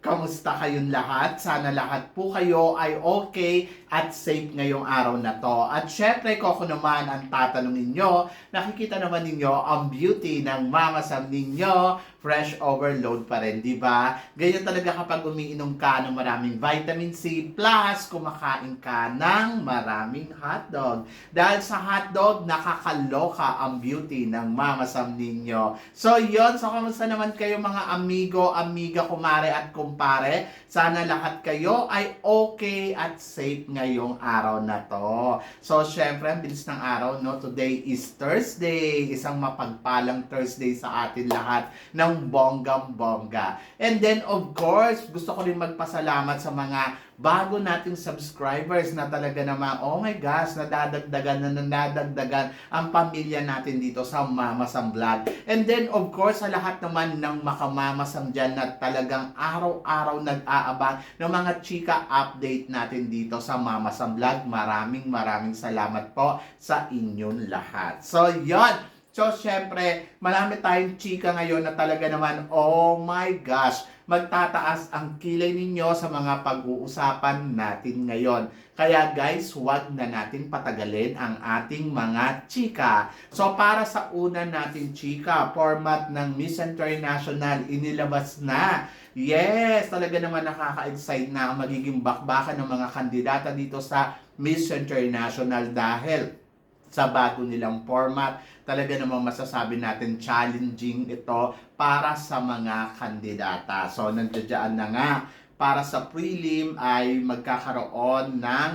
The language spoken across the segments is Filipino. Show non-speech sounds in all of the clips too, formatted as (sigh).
Kamusta kayong lahat? Sana lahat po kayo ay okay at safe ngayong araw na to. At syempre, ko naman ang tatanungin nyo, nakikita naman ninyo ang beauty ng Mama Sam ninyo, fresh overload pa rin, di ba? Ganyan talaga kapag umiinom ka ng maraming vitamin C plus kumakain ka ng maraming hotdog. Dahil sa hotdog, nakakaloka ang beauty ng Mama Sam ninyo. So, yon So, kamusta naman kayo mga amigo, amiga, kumare at kumpare? Sana lahat kayo ay okay at safe ngayong araw na to. So, syempre, ang bilis ng araw, no? Today is Thursday. Isang mapagpalang Thursday sa atin lahat ng bonggam-bongga. And then, of course, gusto ko rin magpasalamat sa mga bago nating subscribers na talaga naman, oh my gosh, nadadagdagan na nadadagdagan ang pamilya natin dito sa Mamasang Vlog. And then, of course, sa lahat naman ng makamamasang dyan na talagang araw-araw nag-aabang ng mga chika update natin dito sa Mamasang Vlog. Maraming maraming salamat po sa inyong lahat. So, yon So, syempre, marami tayong chika ngayon na talaga naman, oh my gosh, magtataas ang kilay ninyo sa mga pag-uusapan natin ngayon. Kaya guys, huwag na natin patagalin ang ating mga chika. So, para sa una natin chika, format ng Miss International, inilabas na Yes, talaga naman nakaka-excite na ang magiging bakbakan ng mga kandidata dito sa Miss International dahil sa bago nilang format. Talaga namang masasabi natin challenging ito para sa mga kandidata. So, nandiyan na nga para sa prelim ay magkakaroon ng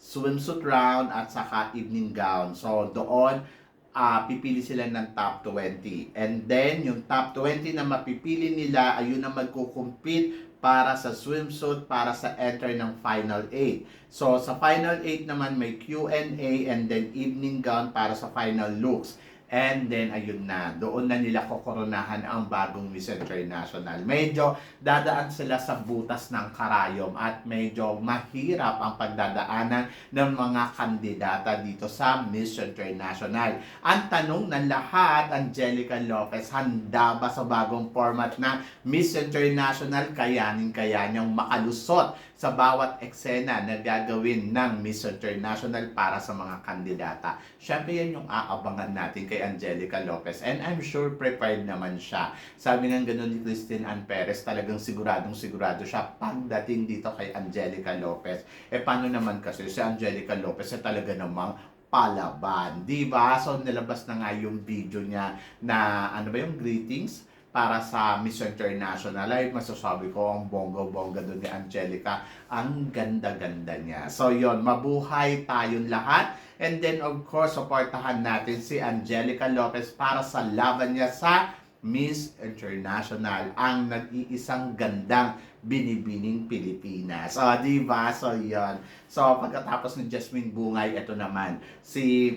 swimsuit round at saka evening gown. So, doon ah pipili sila ng top 20. And then, yung top 20 na mapipili nila, ayun na magkukumpete para sa swimsuit, para sa enter ng Final 8. So, sa Final 8 naman may Q&A and then evening gown para sa final looks. And then, ayun na, doon na nila kokoronahan ang bagong Miss International. Medyo dadaan sila sa butas ng karayom at medyo mahirap ang pagdadaanan ng mga kandidata dito sa Miss International. Ang tanong ng lahat, Angelica Lopez, handa ba sa bagong format na Miss International? Kayanin kaya niyang makalusot sa bawat eksena na gagawin ng Miss International para sa mga kandidata. Siyempre yan yung aabangan natin kay Angelica Lopez and I'm sure prepared naman siya. Sabi nga ganun ni Christine Ann Perez, talagang siguradong sigurado siya pagdating dito kay Angelica Lopez. Eh paano naman kasi si Angelica Lopez ay talaga namang palaban, di ba? So nilabas na nga yung video niya na ano ba yung greetings para sa Miss International ay masasabi ko ang bongga-bongga doon ni Angelica. Ang ganda-ganda niya. So yon mabuhay tayong lahat. And then of course, supportahan natin si Angelica Lopez para sa laban niya sa Miss International. Ang nag-iisang gandang binibining Pilipinas. O, di ba? So, yon So, pagkatapos ni Jasmine Bungay, ito naman, si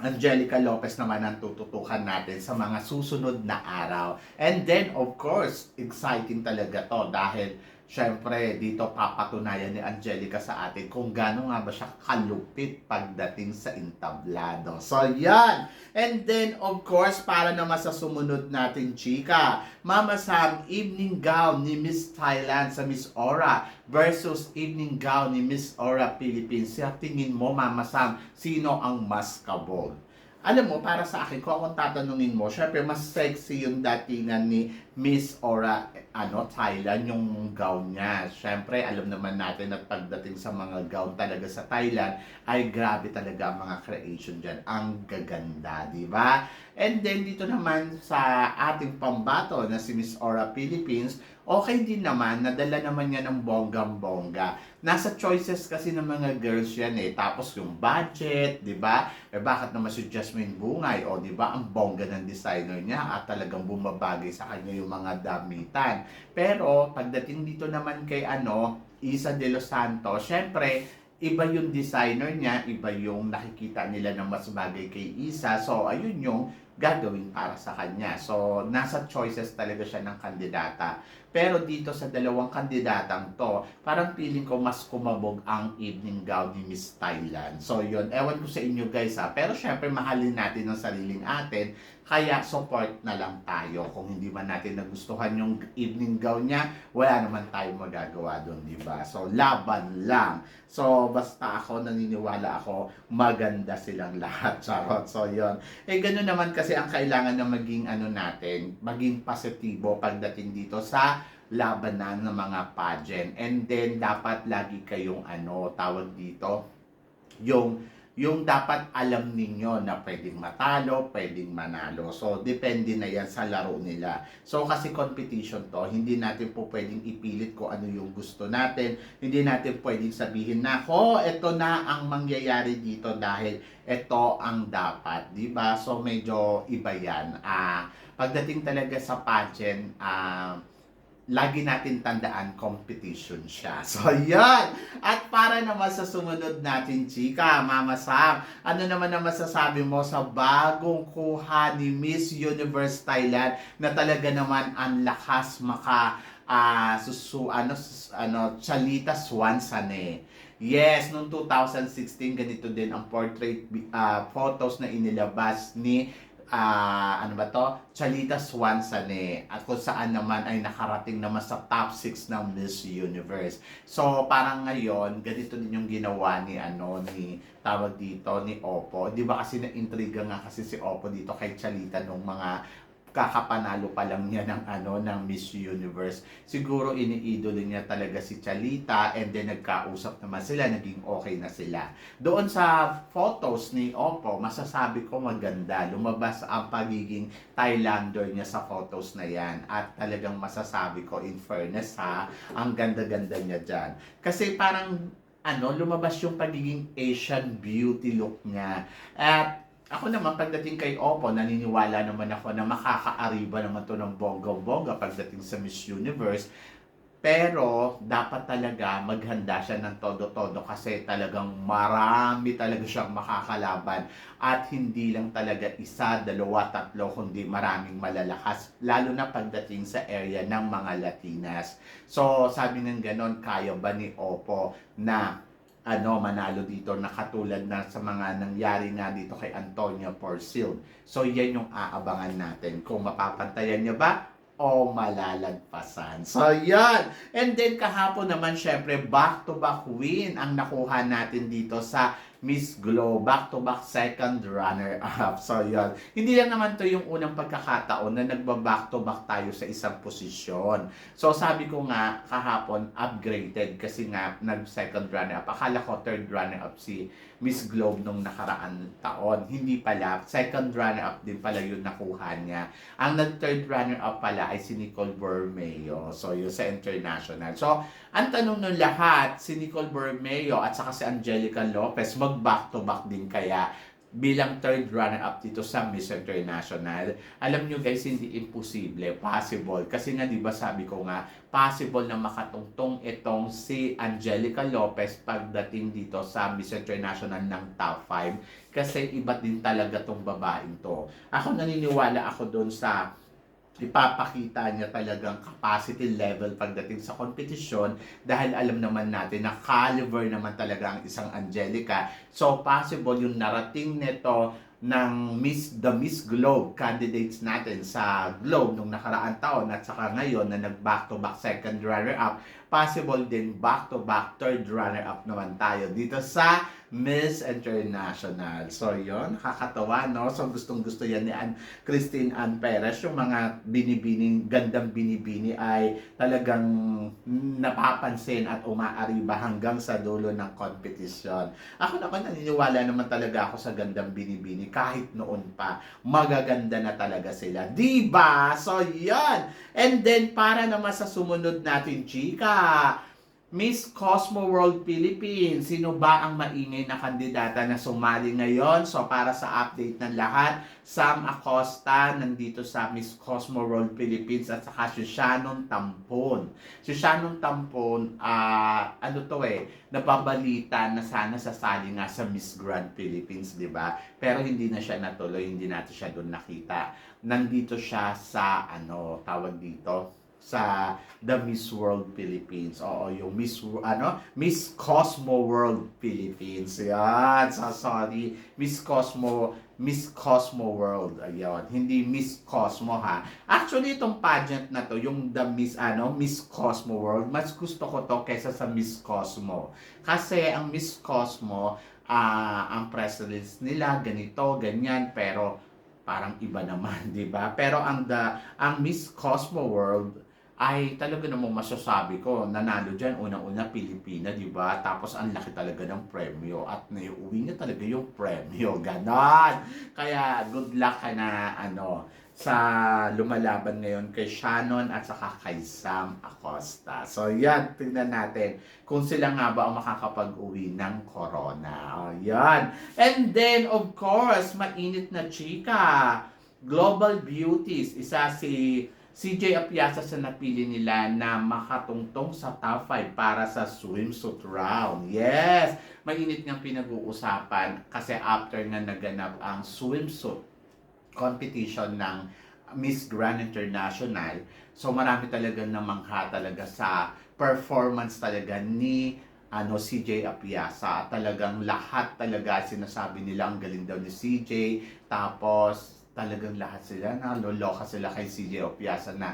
Angelica Lopez naman ang tututukan natin sa mga susunod na araw. And then, of course, exciting talaga to dahil syempre dito papatunayan ni Angelica sa atin kung gaano nga ba siya kalupit pagdating sa entablado. So, yan! And then, of course, para naman sa sumunod natin, chika, Mama Sam, evening gown ni Miss Thailand sa Miss Aura versus evening gown ni Miss Aura Philippines. Sa tingin mo, Mama Sam, sino ang mas kabog? Alam mo, para sa akin, kung akong tatanungin mo, syempre mas sexy yung datingan ni Miss Aura ano, Thailand, yung gown niya. Syempre, alam naman natin at pagdating sa mga gown talaga sa Thailand, ay grabe talaga ang mga creation dyan. Ang gaganda, di ba? And then, dito naman sa ating pambato na si Miss Aura Philippines, okay din naman, nadala naman niya ng bonggang-bongga. Nasa choices kasi ng mga girls yan eh. Tapos yung budget, di ba? Eh bakit naman si Jasmine Bungay? O di ba, ang bongga ng designer niya at talagang bumabagay sa kanya yung mga damitan. Pero pagdating dito naman kay ano, Isa de los Santos, syempre, iba yung designer niya, iba yung nakikita nila na mas bagay kay Isa. So, ayun yung gagawin para sa kanya. So, nasa choices talaga siya ng kandidata. Pero dito sa dalawang kandidatang to, parang feeling ko mas kumabog ang evening gown ni Miss Thailand. So, yun. Ewan ko sa inyo guys ha. Pero syempre, mahalin natin ang sariling atin. Kaya support na lang tayo. Kung hindi man natin nagustuhan yung evening gown niya, wala naman tayong magagawa doon, di ba? So, laban lang. So, basta ako, naniniwala ako, maganda silang (laughs) lahat. Charot. So, yun. Eh, ganun naman kasi ang kailangan na maging ano natin, maging positibo pagdating dito sa labanan ng mga pageant. And then, dapat lagi kayong ano, tawag dito, yung yung dapat alam ninyo na pwedeng matalo, pwedeng manalo. So, depende na yan sa laro nila. So, kasi competition to, hindi natin po pwedeng ipilit kung ano yung gusto natin. Hindi natin pwedeng sabihin na, oh, ito na ang mangyayari dito dahil ito ang dapat. ba So, medyo iba yan. Ah, pagdating talaga sa pageant, ah, lagi natin tandaan competition siya. (laughs) So, yan! At para naman sa sumunod natin, chika, Mama Sam, ano naman ang masasabi mo sa bagong kuha ni Miss Universe Thailand na talaga naman ang lakas maka ah susu ano sus- ano Chalita Swansane. Yes, noong 2016 ganito din ang portrait ah, photos na inilabas ni ah ano ba to? Chalita Swansane at kung saan naman ay nakarating naman sa top 6 ng Miss Universe. So parang ngayon, ganito din yung ginawa ni ano ni tawag dito ni Oppo. 'Di ba kasi na-intriga nga kasi si Oppo dito kay Chalita nung mga kakapanalo pa lang niya ng ano ng Miss Universe. Siguro iniidolo niya talaga si Chalita and then nagkausap naman sila, naging okay na sila. Doon sa photos ni Oppo, masasabi ko maganda. Lumabas ang pagiging Thailander niya sa photos na yan. At talagang masasabi ko in fairness ha, ang ganda-ganda niya dyan. Kasi parang ano, lumabas yung pagiging Asian beauty look niya. At ako naman, pagdating kay Oppo, naniniwala naman ako na makakaariba naman to ng bongga-bongga pagdating sa Miss Universe. Pero, dapat talaga maghanda siya ng todo-todo kasi talagang marami talaga siyang makakalaban. At hindi lang talaga isa, dalawa, tatlo, kundi maraming malalakas. Lalo na pagdating sa area ng mga Latinas. So, sabi ng ganon, kaya ba ni Oppo na ano manalo dito na katulad na sa mga nangyari nga dito kay Antonio Porcil. So yan yung aabangan natin kung mapapantayan niya ba o malalagpasan. So yan. And then kahapon naman syempre back to back win ang nakuha natin dito sa Miss Glow, back-to-back second runner-up. So, yun. Hindi lang naman to yung unang pagkakataon na nagba-back-to-back tayo sa isang posisyon. So, sabi ko nga, kahapon, upgraded kasi nga, nag-second runner-up. Akala ko third runner-up si Miss Globe nung nakaraan taon. Hindi pala. Second runner-up din pala yung nakuha niya. Ang nag-third runner-up pala ay si Nicole Bormeo. So, yun sa international. So, ang tanong ng lahat, si Nicole Bormeo at saka si Angelica Lopez, mag back to back din kaya bilang third runner-up dito sa Miss International. Alam nyo guys, hindi imposible, possible. Kasi nga, di ba sabi ko nga, possible na makatungtong itong si Angelica Lopez pagdating dito sa Miss International ng top 5. Kasi iba din talaga tong babaeng to. Ako naniniwala ako doon sa ipapakita niya talagang capacity level pagdating sa kompetisyon dahil alam naman natin na caliber naman talaga ang isang Angelica. So possible yung narating nito ng Miss the Miss Globe candidates natin sa Globe nung nakaraang taon at saka ngayon na nag back to back second runner up possible din back to back third runner up naman tayo dito sa Miss International. So yon kakatawa no. So gustong gusto yan ni Christine Ann Perez yung mga binibining gandang binibini ay talagang napapansin at umaariba hanggang sa dulo ng competition. Ako naman naniniwala naman talaga ako sa gandang binibini kahit noon pa. Magaganda na talaga sila. Diba? So yan. And then para naman sa sumunod natin, chika, Miss Cosmo World Philippines. Sino ba ang maingay na kandidata na sumali ngayon? So para sa update ng lahat, Sam Acosta nandito sa Miss Cosmo World Philippines at saka si Shannon Tampon. Si Shannon Tampon, ah ano to eh, nababalita na sana sasali nga sa Miss Grand Philippines, di ba? Pero hindi na siya natuloy, hindi natin siya doon nakita. Nandito siya sa ano, tawag dito, sa The Miss World Philippines. Oo, yung Miss ano, Miss Cosmo World Philippines. Yan. So, sorry. Miss Cosmo Miss Cosmo World. Ayun. Hindi Miss Cosmo ha. Actually itong pageant na to, yung The Miss ano, Miss Cosmo World, mas gusto ko to kaysa sa Miss Cosmo. Kasi ang Miss Cosmo, ah ang press release nila ganito, ganyan, pero parang iba naman, (laughs) 'di ba? Pero ang the ang Miss Cosmo World ay talaga namang masasabi ko, nanalo dyan, unang-una Pilipina, di ba? Tapos ang laki talaga ng premyo at naiuwi niya talaga yung premyo, (laughs) ganon. Kaya good luck ka na, ano, sa lumalaban ngayon kay Shannon at saka kay Sam Acosta. So yan, tingnan natin kung sila nga ba ang makakapag-uwi ng corona. O, yan. And then, of course, mainit na chika. Global Beauties, isa si CJ Apiasa sa napili nila na makatungtong sa top 5 para sa swimsuit round. Yes! Mainit niyang pinag-uusapan kasi after na naganap ang swimsuit competition ng Miss Grand International. So marami talaga namangha talaga sa performance talaga ni ano CJ Apiasa talagang lahat talaga sinasabi nila ang galing daw ni CJ tapos talagang lahat sila naloloka sila kay CJ Apiasa na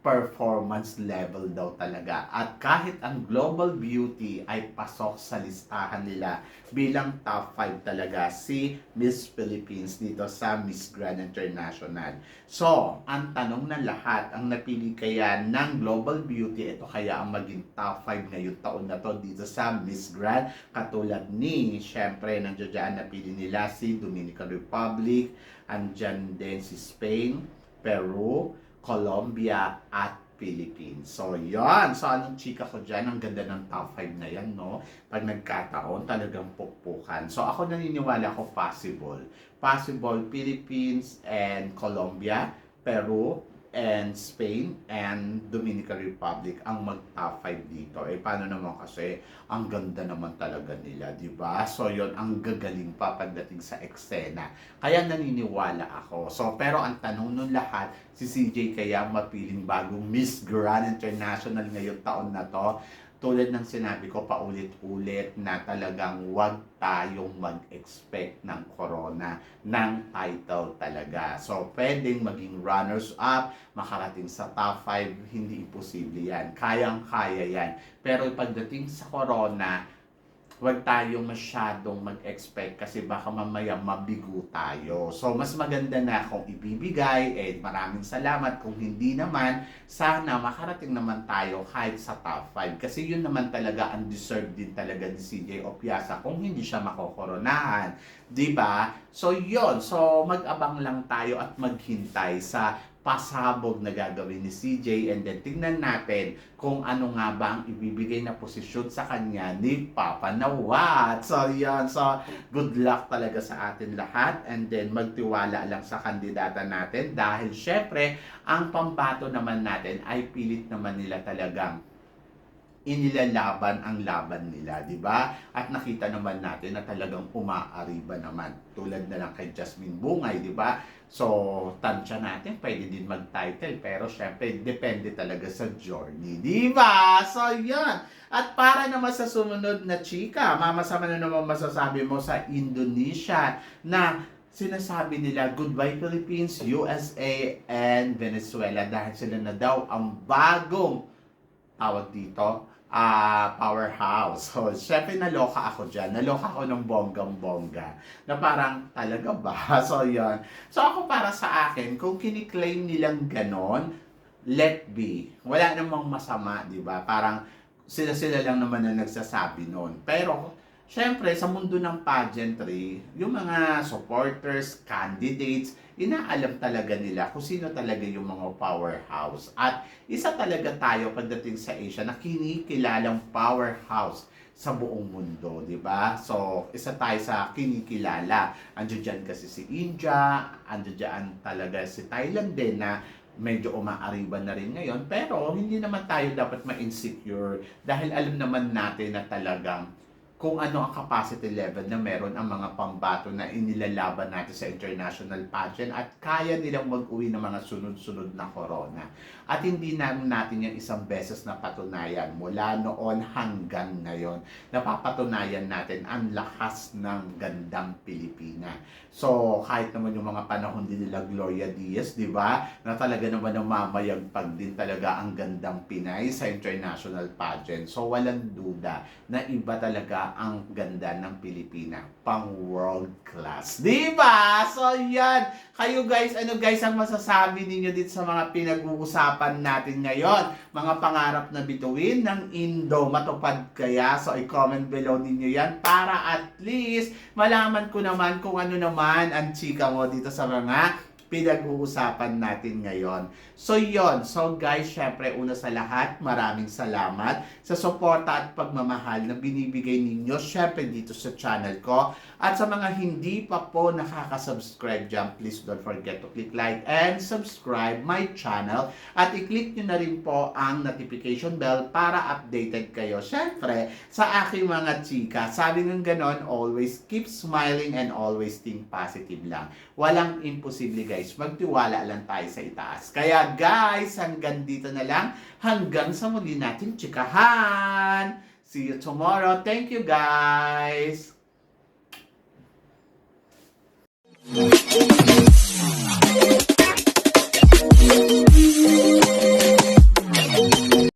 performance level daw talaga. At kahit ang Global Beauty ay pasok sa listahan nila bilang top 5 talaga si Miss Philippines dito sa Miss Grand International. So, ang tanong ng lahat, ang napili kaya ng Global Beauty, ito kaya ang maging top 5 ngayong taon na to dito sa Miss Grand. Katulad ni, syempre, nandiyan dyan napili nila si Dominican Republic, andyan din si Spain, Peru, Colombia at Philippines. So, yon So, anong chika ko dyan? Ang ganda ng top 5 na yan, no? Pag nagkataon, talagang pukpukan. So, ako naniniwala ko possible. Possible Philippines and Colombia, Peru, and Spain and Dominican Republic ang mag top 5 dito. Eh paano naman kasi ang ganda naman talaga nila, 'di ba? So 'yon ang gagaling pa pagdating sa eksena. Kaya naniniwala ako. So pero ang tanong nun lahat, si CJ kaya mapiling bagong Miss Grand International ngayong taon na to tulad ng sinabi ko paulit-ulit na talagang wag tayong mag-expect ng corona ng title talaga. So, pwedeng maging runners-up, makarating sa top 5, hindi imposible yan. Kayang-kaya yan. Pero pagdating sa corona, huwag tayong masyadong mag-expect kasi baka mamaya mabigo tayo. So, mas maganda na kung ibibigay, eh maraming salamat. Kung hindi naman, sana makarating naman tayo kahit sa top 5. Kasi yun naman talaga ang deserve din talaga ni CJ Opiasa kung hindi siya makokoronahan. ba? So, yun. So, mag-abang lang tayo at maghintay sa pasabog na gagawin ni CJ and then tingnan natin kung ano nga ba ang ibibigay na posisyon sa kanya ni Papa Nawat. So yan, so good luck talaga sa atin lahat and then magtiwala lang sa kandidata natin dahil syempre ang pambato naman natin ay pilit naman nila talagang inilalaban ang laban nila, di ba? At nakita naman natin na talagang umaariba naman. Tulad na lang kay Jasmine Bungay, di ba? So, tansya natin, pwede din mag-title. Pero syempre, depende talaga sa journey, di ba? So, yan. At para naman sa sumunod na chika, mamasama na naman masasabi mo sa Indonesia na sinasabi nila goodbye Philippines, USA, and Venezuela dahil sila na daw ang bagong tawag dito, ah powerhouse. So, (laughs) syempre naloka ako dyan. Naloka ako ng bonggang-bongga. Na parang, talaga ba? (laughs) So, yon So, ako para sa akin, kung kiniklaim nilang ganon, let be. Wala namang masama, di ba? Parang, sila-sila lang naman na nagsasabi noon. Pero, syempre sa mundo ng pageantry, yung mga supporters, candidates, inaalam talaga nila kung sino talaga yung mga powerhouse. At isa talaga tayo pagdating sa Asia na kinikilalang powerhouse sa buong mundo, di ba? So, isa tayo sa kinikilala. Andiyan dyan kasi si India, andiyan dyan talaga si Thailand din na medyo umaariban na rin ngayon. Pero hindi naman tayo dapat ma-insecure dahil alam naman natin na talagang kung ano ang capacity level na meron ang mga pambato na inilalaban natin sa international pageant at kaya nilang mag-uwi ng mga sunod-sunod na corona. At hindi naman natin yung isang beses na patunayan mula noon hanggang ngayon. Napapatunayan natin ang lakas ng gandang Pilipina. So, kahit naman yung mga panahon din nila Gloria Diaz, di ba? Na talaga naman namamayagpag din talaga ang gandang Pinay sa international pageant. So, walang duda na iba talaga ang ganda ng Pilipina. Pang world class. Di ba? So, yan. Kayo guys, ano guys ang masasabi ninyo dito sa mga pinag-uusapan natin ngayon? Mga pangarap na bituin ng Indo matupad kaya? So, i-comment below ninyo yan para at least malaman ko naman kung ano naman ang chika mo dito sa mga pinag-uusapan natin ngayon. So yon So guys, syempre una sa lahat, maraming salamat sa suporta at pagmamahal na binibigay ninyo syempre dito sa channel ko. At sa mga hindi pa po nakaka-subscribe dyan, please don't forget to click like and subscribe my channel. At i-click nyo na rin po ang notification bell para updated kayo. Syempre, sa aking mga chika, sabi ng ganon, always keep smiling and always think positive lang. Walang imposible guys, magtiwala lang tayo sa itaas. Kaya guys, hanggang dito na lang, hanggang sa muli natin chikahan. See you tomorrow. Thank you guys. Bye.